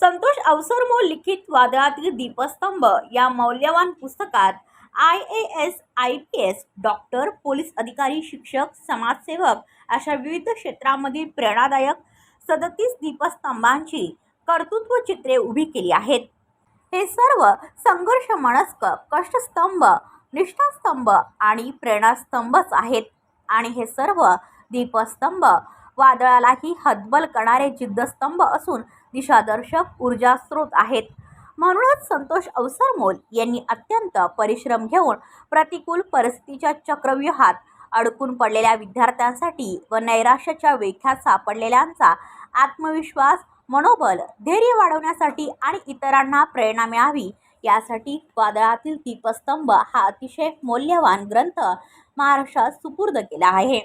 संतोष अवसरमो लिखित वादळातील दीपस्तंभ या मौल्यवान पुस्तकात I A S I P S doctor police अधिकारी शिक्षक समाजसेवक अशा विविध क्षेत्रामधील प्रेरणादायक सदतीस दीपस्तंभांची कर्तृत्व चित्रे उभी केली आहेत. हे सर्व संघर्ष मनस्क कष्टस्तंभ निष्ठास्तंभ आणि प्रेरणास्तंभच आहेत. आणि हे सर्व दीपस्तंभ वादळालाही हतबल करणारे जिद्दस्तंभ असून दिशादर्शक ऊर्जा स्रोत आहेत. म्हणूनच संतोष अवसरमोल यांनी अत्यंत परिश्रम घेऊन प्रतिकूल परिस्थितीच्या चक्रव्यूहात अडकून पडलेल्या विद्यार्थ्यांसाठी व नैराश्याच्या वेख्यात सापडलेल्यांचा आत्मविश्वास मनोबल धैर्य वाढवण्यासाठी आणि इतरांना प्रेरणा मिळावी यासाठी वादळातील दीपस्तंभ हा अतिशय मौल्यवान ग्रंथ महाराष्ट्रात सुपूर्द केला आहे.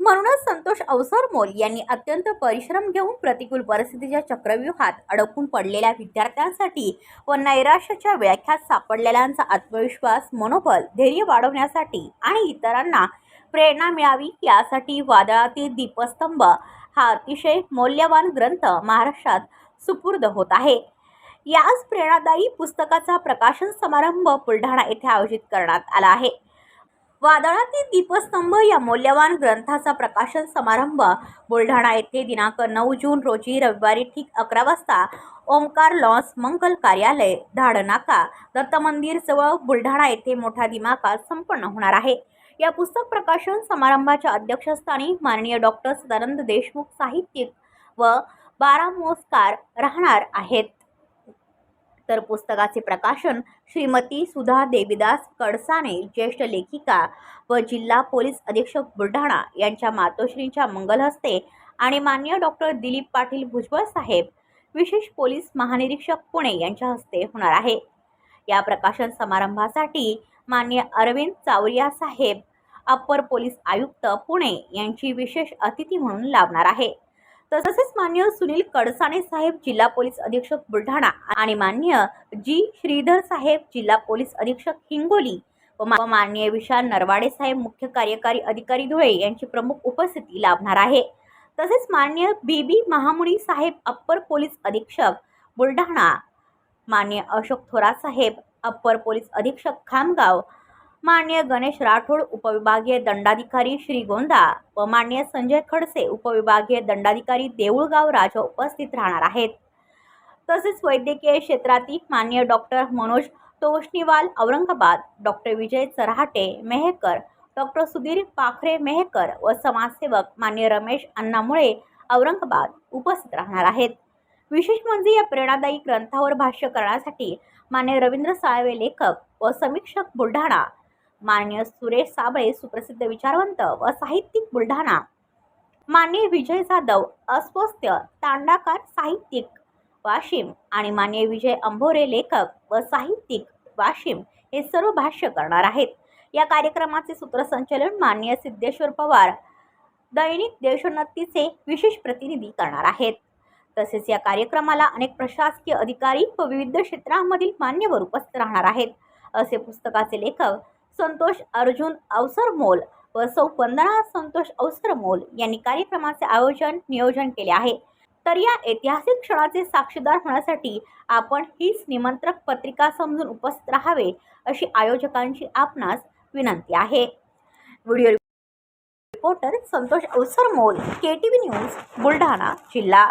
म्हणूनच संतोष अवसरमोल यांनी अत्यंत परिश्रम घेऊन प्रतिकूल परिस्थितीच्या चक्रव्यूहात अडकून पडलेल्या विद्यार्थ्यांसाठी व नैराश्याच्या व्याख्यात सापडलेल्यांचा आत्मविश्वास मनोबल धैर्य वाढवण्यासाठी आणि इतरांना प्रेरणा मिळावी यासाठी वादळातील दीपस्तंभ हा अतिशय मौल्यवान ग्रंथ महाराष्ट्रात सुपूर्द होत आहे. याच प्रेरणादायी पुस्तकाचा प्रकाशन समारंभ बुलढाणा येथे आयोजित करण्यात आला आहे. वादळातील दीपस्तंभ या मौल्यवान ग्रंथाचा प्रकाशन समारंभ बुलढाणा येथे दिनांक नऊ जून रोजी रविवारी ठीक अकरा वाजता ओमकार लॉन्स मंगल कार्यालय धाडनाका दत्त मंदिर जवळ बुलढाणा येथे मोठ्या दिमाखात संपन्न होणार आहे. या पुस्तक प्रकाशन समारंभाच्या अध्यक्षस्थानी माननीय डॉक्टर सदानंद देशमुख साहित्यिक व बारा मोस्कार राहणार आहेत. तर पुस्तकाचे प्रकाशन श्रीमती सुधा देवीदास कडसाने ज्येष्ठ लेखिका व जिल्हा पोलीस अधीक्षक बुलढाणा यांच्या मातोश्रींच्या मंगल हस्ते आणि मान्य डॉक्टर दिलीप पाटील भुजबळ साहेब विशेष पोलीस महानिरीक्षक पुणे यांच्या हस्ते होणार आहे. या प्रकाशन समारंभासाठी मान्य अरविंद चावरिया साहेब अप्पर पोलीस आयुक्त पुणे यांची विशेष अतिथी म्हणून लाभणार आहे. तसेच मान्य सुनील कडसाणे साहेब जिल्हा पोलीस अधीक्षक बुलढाणा आणि मान्य जी श्रीधर साहेब जिल्हा पोलीस अधीक्षक हिंगोली व मान्य माननीय विशाल नरवाडे साहेब मुख्य कार्यकारी अधिकारी धुळे यांची प्रमुख उपस्थिती लाभणार आहे. तसेच मान्य बी बी महामुनी साहेब अप्पर पोलीस अधीक्षक बुलढाणा मान्य अशोक थोरात साहेब अप्पर पोलीस अधीक्षक खामगाव मान्य गणेश राठोड उपविभागीय दंडाधिकारी श्रीगोंदा व मान्य संजय खडसे उपविभागीय दंडाधिकारी देऊळगाव राजा उपस्थित राहणार आहेत. तसेच वैद्यकीय क्षेत्रातील मान्य doctor Manoj Toshniwal Aurangabad doctor Vijay Charhate Mehkar doctor Sudhir Pakhare Mehkar व समाजसेवक मान्य रमेश अण्णामुळे औरंगाबाद उपस्थित राहणार आहेत. विशेष म्हणजे या प्रेरणादायी ग्रंथावर भाष्य करण्यासाठी मान्य रवींद्र साळवे लेखक व समीक्षक बुलढाणा मान्य सुरेश साबळे सुप्रसिद्ध विचारवंत व साहित्यिक बुलढाणा. मान्य विजय जाधव अस्वस्थ तांडाकार साहित्यिक वाशिम आणि मान्य विजय अंभोरे लेखक व साहित्यिक वाशिम हे सर्व भाष्य करणार आहेत. या कार्यक्रमाचे सूत्रसंचालन मान्य सिद्धेश्वर पवार दैनिक देशोन्नतीचे विशेष प्रतिनिधी करणार आहेत. तसेच या कार्यक्रमाला अनेक प्रशासकीय अधिकारी व विविध क्षेत्रांमधील मान्यवर उपस्थित राहणार आहेत. असे पुस्तकाचे लेखक संतोष अर्जुन अवसरमोल व सौ वंदना संतोष अवसरमोल यांनी कार्यक्रमाचे आयोजन नियोजन केले आहे. तर या ऐतिहासिक क्षणाचे साक्षीदार होण्यासाठी आपण हीच निमंत्रक पत्रिका समजून उपस्थित राहावे अशी आयोजकांची आपणास विनंती आहे. Video reporter Santosh Awasarmol K T V news Buldhana जिल्हा.